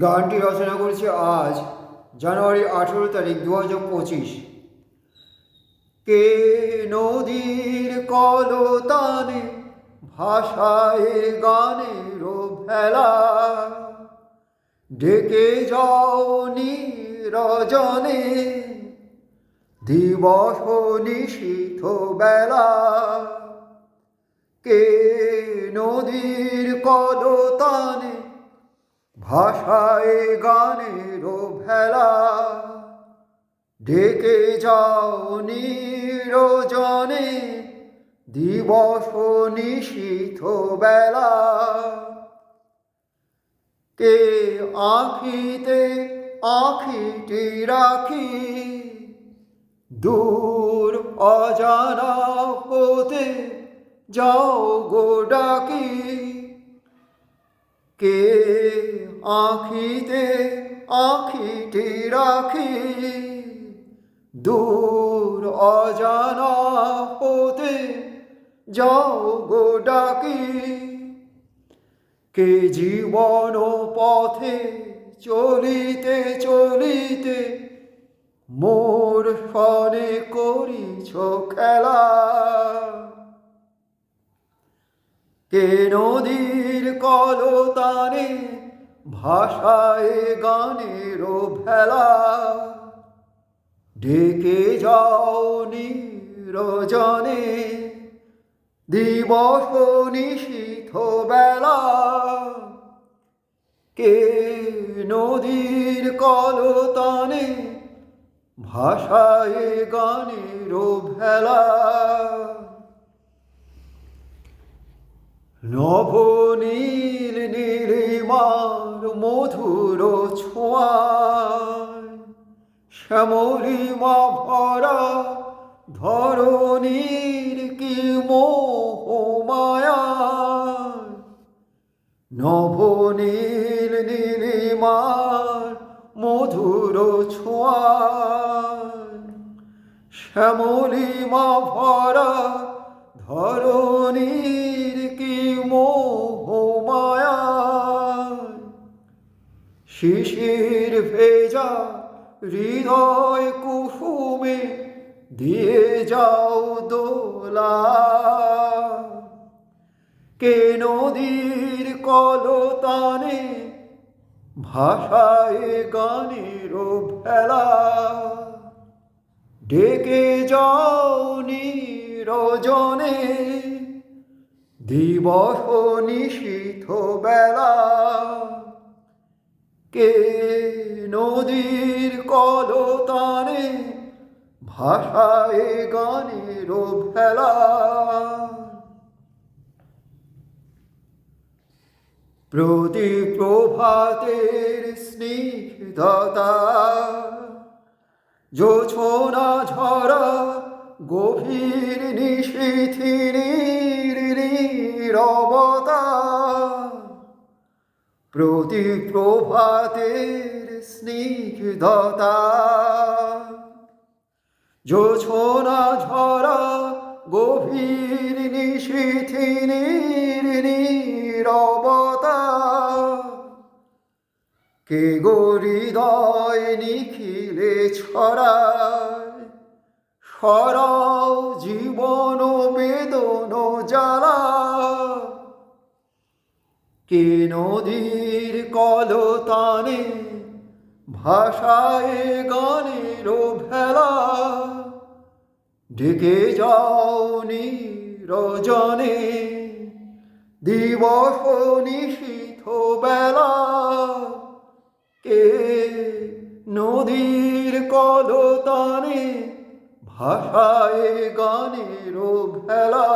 গানটি রচনা করেছে আজ, জানুয়ারি আঠেরো তারিখ দু হাজার পঁচিশ। কে নদীর কলতানে ভাষায় গানের ভেলা? ডেকে যাও রজনে দিবস নিশীথ বেলা। কে নদীর কলতানে ভাষায় গানের ভেলা। ডেকে যাও নিরজনে, দিবস নিশীথ বেলা। কে আখিতে আখিটি রাখি, দূর অজানা হতে যাও গো ডাকি। কে আখিতে, আখিটি রাখি। দূর অজানা হতে যাও গো ডাকি। কে জীবন পথে চলিতে চলিতে মোর সনে করিছ খেলা। কে নদীর কলতানে ভাষায় গানের ভেলা। ডেকে যাও নিরজনে, দিবস নিশীথ বেলা। কে নদীর কলতানে ভাষায় গানের ভেলা। নবনীল নীলিমার মধুর ছোঁয়ায়। শ্যামলিমা ভরা ধরণীর কি মোহ মায়া নবনীল নীলিমার মধুর ছোঁয়ায়। শ্যামলিমা ভরা ধরণীর শিশির ভেজা হৃদয় কুসুমে দিয়ে যাও দোলা। কে নদীর কলতানে ভাষায় গানের ভেলা? ডেকে যাও নিরজনে দিবস নিশীথ বেলা। কে নদীর কলতানে ভাষায় গানের ভেলা প্রতি প্রভাতের স্নিগ্ধতা জোছনা ঝরা গভীর নিশীথিনীর প্রতি প্রভাতের স্নিগ্ধতা ঝরা গভীর নিশীথিনীর নীরবতা। কে গরিদয় নিখিলে ছড়ায়? সরাও জীবন কে নদীর কলতানে ভাষায় গানের ভেলা? ডেকে যাও রজনে দিবস নিশীথ বেলা। কে নদীর কলতানে ভাষায় গানের ভেলা?